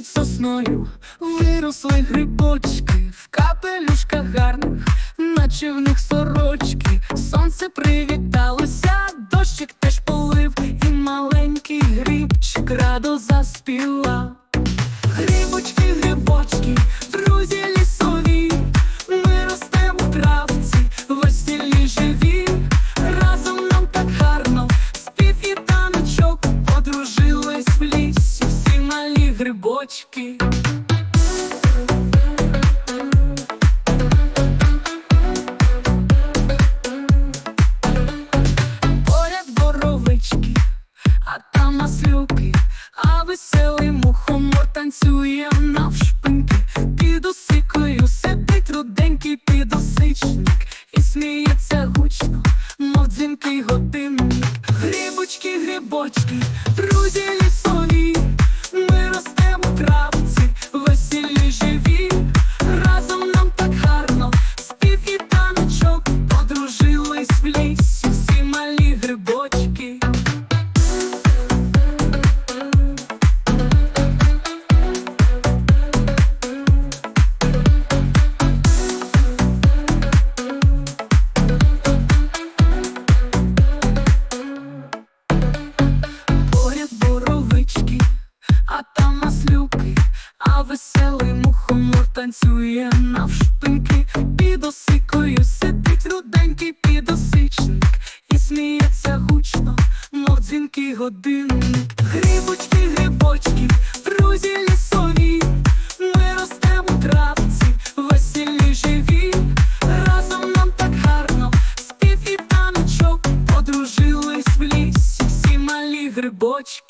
весною виросли грибочки в капелюшках гарних, наче в них сорочки. Сонце привіталося, дощик теж полив, і маленький грибчик радо заспіла. Грибочки, грибочки, друзі лісові, а там маслюки, а веселий мухомор танцює навшпиньки. Під осикою сидить руденький підосичник і сміється гучно, мов дзвінкий годинник. Грибочки, грибочки, друзі а там маслюки, а веселий мухомор танцює навшпиньки. Під осикою сидить руденький підосичник і сміється гучно, мов дзвінкий годинник. Грибочки, грибочки, друзі лісові, ми ростемо в травці, веселі живі, разом нам так гарно, спів таночок, подружились в лісі, всі грибочки.